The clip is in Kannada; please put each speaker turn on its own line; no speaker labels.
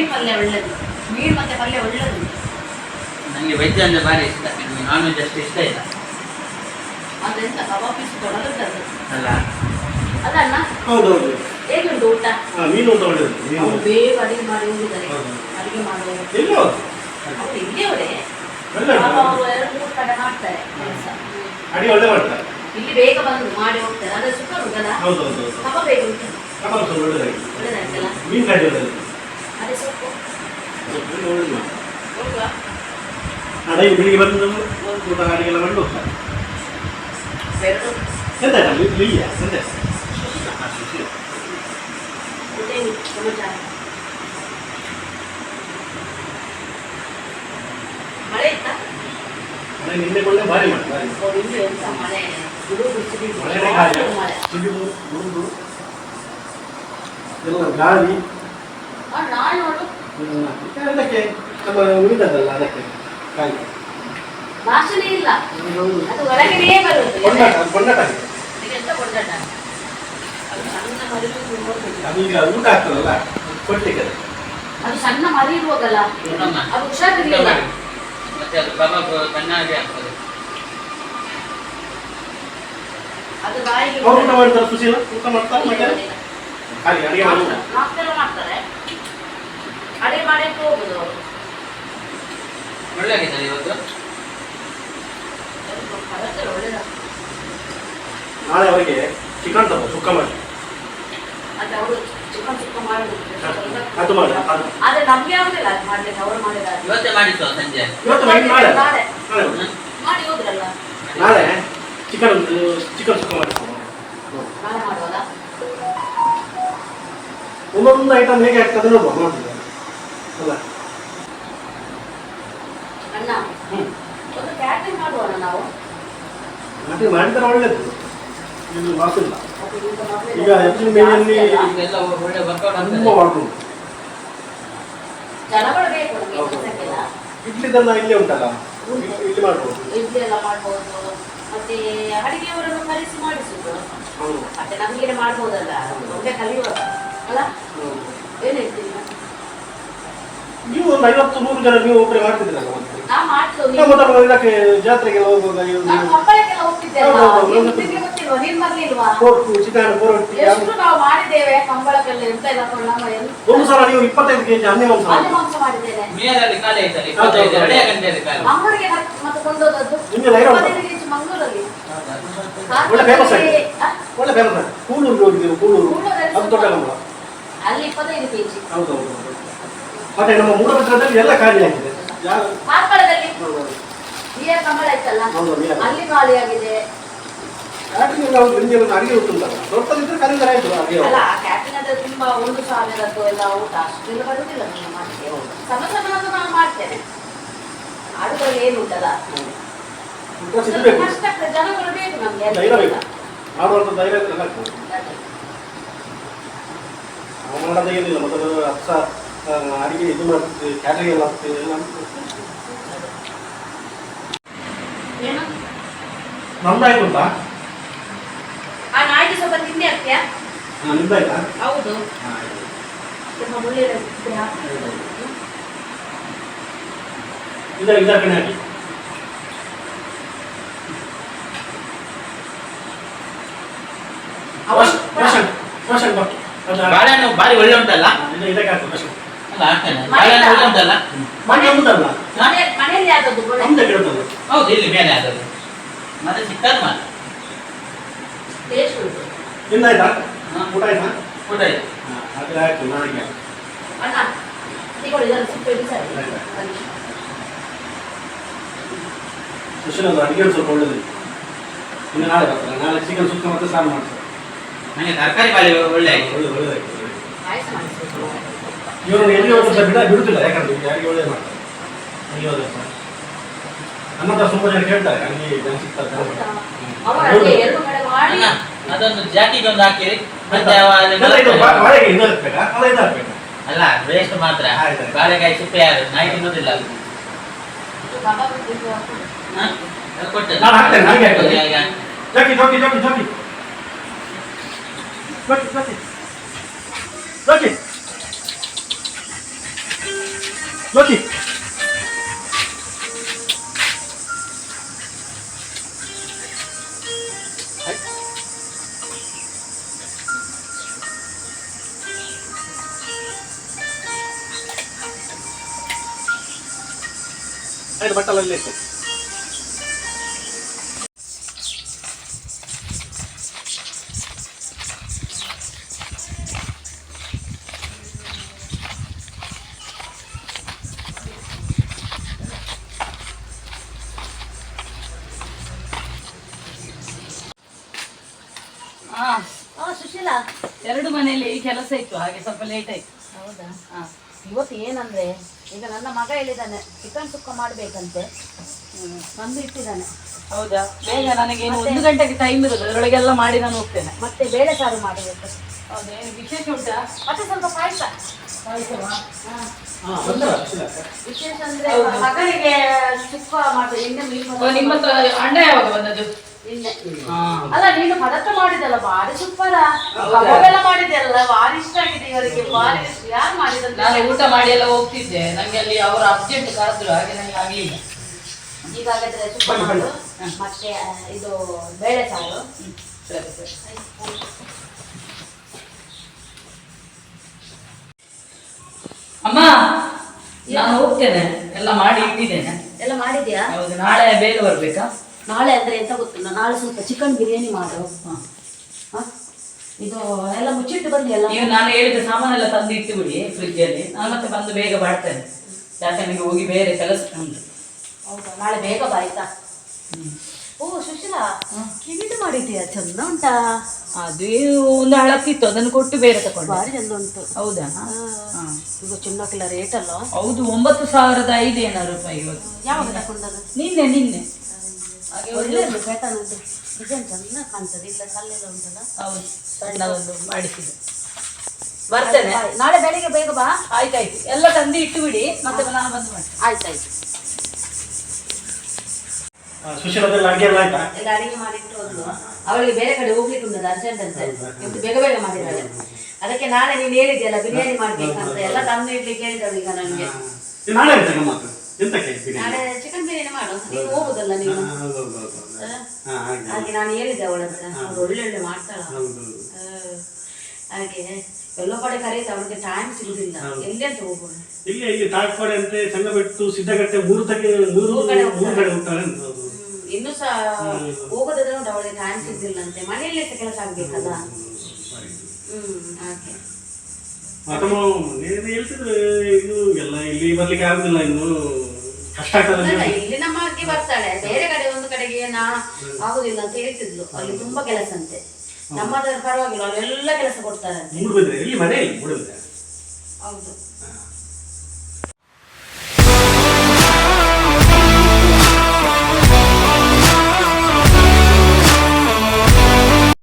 ಮೀನ್ ಪಲ್ಯ ಒಳ್ಳೇದು. ಮೀನ್ ಮತ್ತೆ ಪಲ್ಯ ಒಳ್ಳೇದು.
ನನಗೆ ವೆಜ್ ಅಂದ್ರೆ ಭಾರಿ ಇಷ್ಟ. ನಿಮಗೆ ನಾನ್ ವೆಜ್ ಅಷ್ಟು ಇಷ್ಟ ಇಲ್ಲ.
ಅದೆಂತ? ಕಬಾಬ್ ಪೀಸ್ ದೊಡ್ಡದದ್ದು
ಅಲ್ಲ.
ಅದನ್ನ?
ಹೌದೌದು.
ಹೇಗುಂಟು ಊಟ?
ಮೀನು ಊಟ ಒಳ್ಳೇದು.
ಬೇಗ ಅಡಿಗೆ ಮಾಡಿ ಹೋಗಿದ್ದಾರೆ. ಅಡಿಗೆ
ಎಲ್ಲೋ
ಅವ್ರು. ಎರಡು ಮೂರು ಕಡೆ ಮಾಡ್ತಾರೆ ಕೆಲಸ.
ಒಳ್ಳೆ ಮಾಡ್ತಾರೆ.
ಇಲ್ಲಿ ಬೇಗ ಬಂದು ಮಾಡಿ ಹೋಗ್ತಾರೆ. ಅದೇ ಸುಖ ಉಂಟಲ್ಲ?
ಹೌದು ಹೌದು ಹೌದು
ಕಬಾಬ್ ಬೇಗ ಉಂಟು
ಕಬಾಬ್ ಸ್ವಲ್ಪ ಒಳ್ಳೆದಾಗಿ
ಒಳ್ಳೇದಾಯ್ತಲ್ಲ?
ಮೀನು ಒಳ್ಳೆದು.
ಸೊಪ್ಪು
ಮೀನು ಒಳ್ಳೆದು ಮಾಡಿ.
ಹೋಗುವ
ಅಡ ಈ ಬೆಳಿಗ್ಗೆ ಬಂದು ಊಟ ಅಡಿಗೆಲ್ಲ ಮಾಡಿ ಹೋಗ್ತಾರೆ
ಎರಡು
ಎಂತ ಆಯ್ತಾ? ಲಿ- ಲಿಯ್ಯ? ಎಂತ?
ಇದೇನು ಸಮಾಚಾರ ಮಳೆ ಇತ್ತಾ
ಮಳೆ ನಿನ್ನೆ ಕೊಳ್ಳೆ ಭಾರಿ ಮಾಡಿ ಭಾರಿ ಮಾಡಿ.
ಓ, ಇಲ್ಲಿ ಎಂತ ಮಳೆ ಗುಡುಗು ಸಿಡಿಲು
ಮಳೆನೇ ಗಾಳಿ
ಜೋರು ಮಳೆ
ಸಿಡಿಲು ಗುಡುಗು ಎಲ್ಲ ಗಾಳಿ
ಆ, ನಾಳೆ ನೋಡು
ಹ್ಮ್. ಅದಕ್ಕೆ ನಮ್ಮ ಉಳಿದದಲ್ಲ ಅದಕ್ಕೆ ಕಾಯಿ
ಭಾಷಣೆ ಇಲ್ಲ ಅದು ಒಳಗಡೆಯೇ ಬರುತ್ತೆ
ಕೊಂಡಾಟ ಕೊಂಡಾಟ. ಅದೀಗ ಊಟ ಆಗ್ತದಲ್ಲ ಕೊಡ್ಲಿಕ್ಕೆ ಅದು.
ಸಣ್ಣ ಮರಿ ಇರುವಾಗಲ್ಲ. ಅದು ಹುಷಾರಿರ್ಲಿಲ್ಲ
ಮತ್ತೆ ಅದು ಕಬಾಬ್ ಚೆನ್ನಾಗಿ ಆಗ್ತದೆ
ಅದು ಬಾಯಿಗೆ
ಊಟ ಮಾಡ್ತಾರೆ ಸುಶೀಲ ಊಟ ಮಾಡ್ತಾರೆ ಮತ್ತೆ ಅಡಿಗೆ ಮಾಡಿ
ನಾಷ್ಟೆಲ್ಲ ಮಾಡ್ತಾರೆ ಅಡಿಗೆ ಮಾಡಿ ಹೋಗುದು ಅವರು
ಒಳ್ಳೆಯಾಗಿದೆ ಇವತ್ತು
ಪದಾರ್ಥ ಒಳ್ಳೇದು?
ನಾಳೆ ಅವರಿಗೆ ಚಿಕನ್ ತಗೋ ಸುಕ್ಕ ಮಾಡಿ.
ಅದು ಅವರು ಚಿಕನ್ ಸುಕ್ಕ ಮಾಡುದು
ಅದು ಮಾಡಿ ಅದು.
ಆದ್ರೆ ನಮ್ಗೆ ಆಗುದಿಲ್ಲ ಅದು ಮಾಡ್ಲಿಕ್ಕೆ ಅವರು ಮಾಡಿದ್ದಾರೆ
ಇವತ್ತೇ ಮಾಡಿಸುವ ಸಂಜೆ?
ಇವತ್ತು ಮಾಡಿ ನಾಳೆ.
ನಾಳೆ? ಮಾಡಿ ಹೋದ್ರಲ್ಲ?
ನಾಳೆ ಚಿಕನ್ ಚಿಕನ್ ಸುಕ್ಕ ಮಾಡಿ.
ನಾಳೆ ಮಾಡುವಲ್ಲ
ಒಂದೊಂದು ಐಟಮ್ ಹೇಗೆ ಆಗ್ತದೆ ನೋಡುವ ಅಲ್ಲ
ಅಣ್ಣ ಒಂದು ಕ್ಯಾಟ್ರಿಂಗ್ ಮಾಡುವಣ ನಾವು.
ಮತ್ತೆ ಮಾಡಿದ್ರೆ ಒಳ್ಳೇದು. ಇದು ಮಾತಿಲ್ಲ.
ಈಗ
ಹೆಚ್ಚಿನ ಮೇಲೆಯಲ್ಲಿ
ಜಾಸ್ತಿ
ಒಳ್ಳೆ ವರ್ಕೌಟ್
ತುಂಬ ಮಾಡ್ಕೊಂಡು
ಜನಗಳು ಬೇಕು
ಹೌದು. ಇಡ್ಲಿದೆಲ್ಲ ಇಲ್ಲೇ ಉಂಟಲ್ಲ? ಇಲ್ಲಿ- ಮಾಡ್ಬೋದು.
ಇಡ್ಲಿ ಎಲ್ಲ ಮಾಡ್ಬೋದು. ಮತ್ತೆ ಅಡಿಗೆಯವರನ್ನು ಕರೆಸಿ ಮಾಡಿಸುದು
ಹೌದು.
ಮತ್ತೆ ನಮ್ಗೆ ಮಾಡ್ಬೋದಲ್ಲ. ಕಲಿಯುವ ಕಲಿಯುವಾಗ. ಅಲ್ಲ?
ಏನೇ
ಏನ್ ಹೇಳ್ತೀರಿ?
ನೀವು ಒಂದು ಐವತ್ತು ನೂರು ಜನ ನೀವು ಒಬ್ಬರೇ ಮಾಡ್ತಿದ್ದಿಲ್ಲ ಜಾತ್ರೆಗೆ
ಹೋಗ್ಬೋದು ಮಾಡ್ತೇವೆ
ನಾವು ಮೊದಲು ಇದಕ್ಕೆ ಜಾತ್ರೆಗೆಲ್ಲ ಹೋಗುವಾಗ ಇದು
ನಾನು ಹಬ್ಬಕ್ಕೆಲ್ಲ ಹೋಗ್ತಿದ್ದೆ
ಹೌದು, ಹೌದು,
ನಿಮ್ಗೆ
ಹೌದು.
ನಿಮ್ಗೆ ಗೊತ್ತಿಲ್ವಾ ನೀನ್ ಬರ್ಲಿಲ್ವಾ
ಪೋರ್ಕು ಚಿಕನ್ ಪೋರೊಟ್ಟಿ
ಎಷ್ಟು ನಾವು ಮಾಡಿದ್ದೇವೆ ಕಂಬಳಕ್ಕೆಲ್ಲ ಎಂತ ಇಲ್ಲ
ಒಂದು ಸಲ ನೀವು ಇಪ್ಪತ್ತೈದು ಕೆಜಿ ಹನ್ನೆ ಮಾಂಸ
ಅಲ್ಲಿ ಮಾಂಸ ಮಾಡಿದ್ದೇನೆ
ಇಪ್ಪತ್ತೈದು ಎರಡೇ ಗಂಟೆಯಲ್ಲಿ
ಮಂಗಳೂರಿಗೆ ಮತ್ತೆ ಮತ್ತೆ ಕೊಂಡೋದದ್ದು?
ನಿಮ್ಗೆ ಧೈರ್ಯ ಉಂಟಾ?
ಇಪ್ಪತ್ತೈದು ಕೆಜಿ ಮಂಗಳೂರಲ್ಲಿ.
ಒಳ್ಳೆ famous ಆಗಿದೆ.
ಆ,
ಒಳ್ಳೆ ಫೇಮಸ್ ಕೂಳೂರಿಗೆ ಹೋಗಿದ್ದೀವಿ ಕೂಳೂರು.
ಕೂಳೂರಲ್ಲಿ
ಅದು ದೊಡ್ಡ ಕಂಬಳ
ಅಲ್ಲಿ ಇಪ್ಪತ್ತೈದು ಕೆಜಿ.
ಹೌದು ಹೌದು ಹೌದು. ಮತ್ತೆ ನಮ್ಮ ಮೂಡಬಿದ್ರದಲ್ಲಿ ಎಲ್ಲ ಖಾಲಿ ಆಗಿದೆ.
ಕಂಬಳ ಇತ್ತಲ್ಲ
ಬಿಯರ್.
ಅಲ್ಲಿ
ಯಾಕೆ ನಾವು ಒಂದು ಅಡಿಗೆ ಉಂಟಲ್ಲ ದೊಡ್ಡದಿದ್ರೆ ಕರೀತಾರೆ ಆಯ್ತು ಅಡಿಗೆ
ಅಲ್ಲ ಕ್ಯಾಟ್ರಿಂಗ್ ಅಂದ್ರೆ ತುಂಬಾ ಒಂದು ಸಾವಿರದ್ದು ಎಲ್ಲ ಊಟ ಅಷ್ಟೆಲ್ಲ ಮಾಡ್ತೇವೆ ಸಮ ನಾನು ಮಾಡ್ತೇನೆ ಏನು ಉಂಟಲ್ಲ? ಜನಗಳು ಬೇಕು ನಮಗೆ
ಧೈರ್ಯ ಮಾಡುವಂಥ ಧೈರ್ಯ ಏನಿಲ್ಲ ಮೊದಲು ಅಡಿಗೆ ಇದು ಮಾಡ್ತಿದ್ವಿ ಕ್ಯಾಟ್ರಿಂಗ್ ಎಲ್ಲ ಆಗ್ತದೆ ಎಲ್ಲ ನಮ್ದಾಯ್ತು
ಆ ನಾಯಿಗೆ ಸ್ವಲ್ಪ ತಿಂಡಿ ಹಾಕ್ತೀಯಾ?
ಹಾಂ ನಿಮ್ದಾಯ್ತಾ
ಹೌದು ಇದ್ರೆ.
ಇದರ ಹಾಕಿ.
ಬಾಳೆಹಣ್ಣು ಬಾರಿ ಒಳ್ಳೆ ಉಂಟಲ್ಲ?
ಮನೆ ನಮ್ದಲ್ಲ
ಮನೆಯಲ್ಲಿ ಆದದ್ದು ಗೋಡೆ
ಗಿಡದಲ್ಲ
ಹೌದು ಇಲ್ಲಿ ಮೇಲೆ ಆದದ್ದು. ಮತ್ತೆ ಸಿಕ್ಕದ್ ಮಾತ್ರ.
ಊಟ ಆಯ್ತಾ?
ಊಟ
ಆಯ್ತು. ನಾಳೆಗೆ.
ಅಣ್ಣ ತಗೊಳ್ಳಿ ಇದನ್ನು ಸಿಪ್ಪೆ
ಅಡಿಗೆ ಸ್ವಲ್ಪ ಒಳ್ಳೇದು. ಇನ್ನು ನಾಳೆ ಬರ್ತಾರೆ. ನಾಳೆ ಚಿಕನ್ ಸುಕ್ಕ ಮತ್ತೆ ಸಾರು ಮಾಡ್ತಾರೆ.
ನನಗೆ ತರಕಾರಿ ಬಾಳೆ ಒಳ್ಳೆ ಆಯ್ತು.
ಒಳ್ಳೆ ಒಳ್ಳೇದಾಯ್ತು
ಮಾಡಿಸ್ಬೇಕು.
ಇವರು ಎಲ್ಲಿ ಸಹ ಬಿಡ ಬಿಡುತ್ತಿಲ್ಲ ಯಾಕಂದ್ರೆ ಯಾರಿಗೆ ಒಳ್ಳೇದು ಮಾಡ್ತಾರೆ. ಹೋದ್ರೆ ಸಹ ನಮ್ಮ ಹತ್ರ ತುಂಬ ಜನ ಕೇಳ್ತಾರೆ ಅಲ್ಲಿ ಜನ ಸಿಗ್ತಾರೆ
ಅದೊಂದು ಜಾತಿಗೆ ಒಂದು ಹಾಕಿರಿ. ಮತ್ತೆ ಅಲ್ಲಿ ವೇಸ್ಟ್ ಮಾತ್ರ. ಬಾಳೆಕಾಯಿ ಸಿಪ್ಪೆ ಯಾರು? ನಾಯಿ ತಿನ್ನೋದಿಲ್ಲ ಅದು ಕೊಟ್ಟೆ.
ಜೋಕಿ. ಜೋಕಿ ಜೋಕಿ. ಜೋಕಿ. ಜ್ಯೋತಿ ಆಯ್ತು ಬಟ್ಟಲಲ್ಲಿ ಇತ್ತು
ಎರಡು ಮನೆಯಲ್ಲಿ ಕೆಲಸ ಇತ್ತು ಹಾಗೆ ಸ್ವಲ್ಪ ಲೇಟ್ ಆಯ್ತು.
ಹೌದಾ?
ಹಾ
ಇವತ್ತು ಏನಂದ್ರೆ ಈಗ ನನ್ನ ಮಗ ಹೇಳಿದ್ದಾನೆ ಚಿಕನ್ ಸುಕ್ಕ ಮಾಡ್ಬೇಕಂತೆ. ಬಂದು ಇಟ್ಟಿದ್ದಾನೆ
ಹೌದಾ? ಬೇಗ ನನಗೆ ಒಂದು ಗಂಟೆಗೆ ಟೈಮ್ ಇರೋದು ಅದರೊಳಗೆಲ್ಲ ಮಾಡಿ ನಾನು ಹೋಗ್ತೇನೆ.
ಮತ್ತೆ ಬೇಳೆ ಸಾರು ಮಾಡಬೇಕು.
ಹೌದಾ? ಏನು ವಿಶೇಷ ಉಂಟಾ?
ಮತ್ತೆ ಸ್ವಲ್ಪ ಪಾಯಸ? ವಿಶೇಷ ಅಂದ್ರೆ ಮಗನಿಗೆ ಸುಕ್ಕ
ಓ, ನಿಮ್ಮ ಹತ್ರ ಅಣ್ಣ ಯಾವಾಗ ಬಂದದ್ದು?
ಅಲ್ಲ ನೀನು ಪದಾರ್ಥ ಮಾಡಿದಲ್ಲ ಭಾರಿ ಎಲ್ಲ ಕಬಾಬೆಲ್ಲ ಮಾಡಿದೆಲ್ಲ ಬಾರಿ ಇಷ್ಟ ಆಗಿದೆ ಇವರಿಗೆ. ಬಾರಿ ಯಾರು ಮಾಡಿದಂತ?
ನಾನು ಊಟ ಮಾಡಿ ಎಲ್ಲ ಹೋಗ್ತಿದ್ದೆ. ನಂಗೆ ಅಲ್ಲಿ ಅವರು ಅರ್ಜೆಂಟ್ ಕರೆದ್ರು ಹಾಗೆ ನಂಗೆ ಆಗ್ಲಿಲ್ಲ.
ಈಗ ಹಾಗಾದ್ರೆ ಮಾಡು ಮತ್ತೆ ಇದು ಬೇಳೆ ಸಾರು.
ಸರಿ ಸರಿ. ಅಮ್ಮ ನಾನು ಹೋಗ್ತೇನೆ. ಎಲ್ಲ ಮಾಡಿ ಇಟ್ಟಿದ್ದೇನೆ.
ಎಲ್ಲ ಮಾಡಿದ್ಯಾ?
ಹೌದು ನಾಳೆ ಬೇಗ ಬರ್ಬೇಕಾ?
ನಾಳೆ ಅಂದರೆ ಎಂತ ಗೊತ್ತಿಲ್ಲ ನಾಳೆ ಸ್ವಲ್ಪ ಚಿಕನ್ ಬಿರಿಯಾನಿ ಮಾಡು.
ಹಾಂ.
ಇದು ಎಲ್ಲ ಮುಚ್ಚಿಟ್ಟು ಬನ್ನಿ ಎಲ್ಲ.
ನೀವು ನಾನು ಹೇಳಿದ ಸಾಮಾನೆಲ್ಲ ತಂದು ಇಟ್ಟು ಬಿಡಿ ಫ್ರಿಜ್ಜಲ್ಲಿ ನಾನು ಮತ್ತೆ ಬಂದು ಬೇಗ ಮಾಡ್ತೇನೆ. ಯಾಕೆ ನನಗೆ ಹೋಗಿ ಬೇರೆ ಕೆಲಸ ಉಂಟು.
ಹೌದಾ? ನಾಳೆ ಬೇಗ ಬಾಯ್ತಾ ಓ ಸುಶೀಲಾ ಕಿವಿದು ಮಾಡಿದ್ದೀಯಾ ಚಂದ ಉಂಟಾ.
ಅದು ಒಂದು ಹಳತ್ತಿತ್ತು ಅದನ್ನು ಕೊಟ್ಟು ಬೇರೆ ತಗೊಂಡು
ಭಾರಿ ಚಂದ ಉಂಟು.
ಹೌದಾ?
ಈಗ ಚಿನ್ನಕ್ಕೆಲ್ಲ ರೇಟ್ ಅಲ್ಲ?
ಹೌದು ಒಂಬತ್ತು ಸಾವಿರದ ಐದು ಏನಾರು ರೂಪಾಯಿ ಇವತ್ತು.
ಯಾವಾಗ ತಕೊಂಡದ್ದು
ನಿನ್ನೆ ನಿನ್ನೆ. ಹಾಗೆ
ಒಳ್ಳೆ ಪ್ಯಾಟರ್ನ್ ಉಂಟು ಡಿಸೈನ್ ಚಂದ ಕಾಣ್ತದೆ ಇಲ್ಲ ಕಲ್ಲೆಲ್ಲ ಉಂಟಲ್ಲ
ಹೌದು. ಒಂದು ಮಾಡಿಸಿದೆ. ಬರ್ತೇನೆ.
ನಾಳೆ ಬೆಳಿಗ್ಗೆ ಬೇಗ ಬಾ.
ಆಯ್ತಾಯ್ತು. ಎಲ್ಲ ತಂದು ಇಟ್ಟು ಬಿಡಿ ಮತ್ತೆ ನಾನು ಬಂದು ಮಾಡಿ
ಆಯ್ತಾಯ್ತು.
ಅಡುಗೆ ಎಲ್ಲ ಆಯ್ತಾ?
ಎಲ್ಲ ಅಡಿಗೆ ಮಾಡಿಟ್ಟು ಒಂದು ಅವಳಿಗೆ ಬೇರೆ ಕಡೆ ಹೋಗ್ಲಿಕ್ಕೆ ಉಂಟದ ಅರ್ಜೆಂಟ್ ಅಂತ. ಇವತ್ತು ಬೇಗ ಬೇಗ ಮಾಡಿದ್ದಾಳೆ. ಅದಕ್ಕೆ ನಾಳೆ ನೀನು ಹೇಳಿದ್ಯಲ್ಲ ಬಿರಿಯಾನಿ ಮಾಡ್ಬೇಕಂತ. ಎಲ್ಲ ತಂದು ಇಡ್ಲಿಕ್ಕೆ ಹೇಳಿದಳು ಈಗ ನನಗೆ
ನಾಳೆ ಎಂತಕ್ಕೆ ಬಿರಿಯಾನಿ?
ನಾಳೆ ಚಿಕನ್ ಬಿರಿಯಾನಿ ಮಾಡು ನೀವು ಹೋಗುದಲ್ಲ ನೀನು
ಹಾ, ಹೌದು, ಹೌದು, ಹೌದು, ಹೌದು. ಹಾ, ಹಾಗೆ.
ಹಾಗೆ. ನಾನು ಹೇಳಿದ್ದೆ ಅವಳ ಹತ್ರ ಅವ್ಳು ಒಳ್ಳೆ ಒಳ್ಳೆ ಮಾಡ್ತಾಳ.
ಹೌದು, ಹೌದು.
ಆ, ಹಾಗೆ ಎಲ್ಲ ಕಡೆ ಕರೀತಾ ಅವಳಿಗೆ ಟೈಮ್ ಸಿಗುದಿಲ್ಲ. ಎಲ್ಲಿ ಅಂತ ಹೋಗೋಣ.
ಇಲ್ಲಿ ಇಲ್ಲಿ ತಾಳ್ಕೋಡೆ ಅಂತೆ ಸಂಗಬೆಟ್ಟು ಸಿದ್ದಗಟ್ಟೆ ಮೂರು ತಗೆ ಮೂರು
ಮೂರು ಕಡೆ
ಮೂರು ಕಡೆ ಹೋಗ್ತಾರೆ ಅಂತ. ಹೌದು.
ಹ್ಮ್, ಇನ್ನು ಸಹ ಹೋಗೋದಾದ್ರೆ ಉಂಟು ಅವಳಿಗೆ ಟೈಮ್ ಸಿಗುದಿಲ್ಲ ಅಂತೆ ಮನೆಯಲ್ಲೇ ಸಹ ಕೆಲಸ ಆಗ್ಬೇಕಲ್ಲ? ಹ್ಮ್ ಹಾಗೆ.
ಅಥವಾ ನೀನು ಹೇಳ್ತಿದ್ರೆ ಇದು ಎಲ್ಲ ಇಲ್ಲಿ ಬರ್ಲಿಕ್ಕೆ ಆಗುದಿಲ್ಲ ಇನ್ನು. ಕಷ್ಟ ಆಗ್ತದೆ.
ಇಲ್ಲಿ ನಮ್ಮ ಅಜ್ಜಿ ಬರ್ತಾಳೆ. ಬೇರೆ ಕಡೆ ಒಂದು ಕಡೆಗೆ ನಾ ಆಗುದಿಲ್ಲ ಅಂತ ಹೇಳ್ತಿದ್ಲು. ಅಲ್ಲಿ ತುಂಬಾ ಕೆಲಸ ಅಂತೆ. ನಮ್ಮದ್ರ ಪರವಾಗಿಲ್ಲ ಅವ್ರೆಲ್ಲ ಕೆಲಸ ಕೊಡ್ತಾರೆ
ಮೂಡುಬಿದ್ರೆ ಇಲ್ಲಿ ಮನೆ ಇಲ್ಲಿ ಮೂಡುಬಿದ್ರೆ?
ಹೌದು.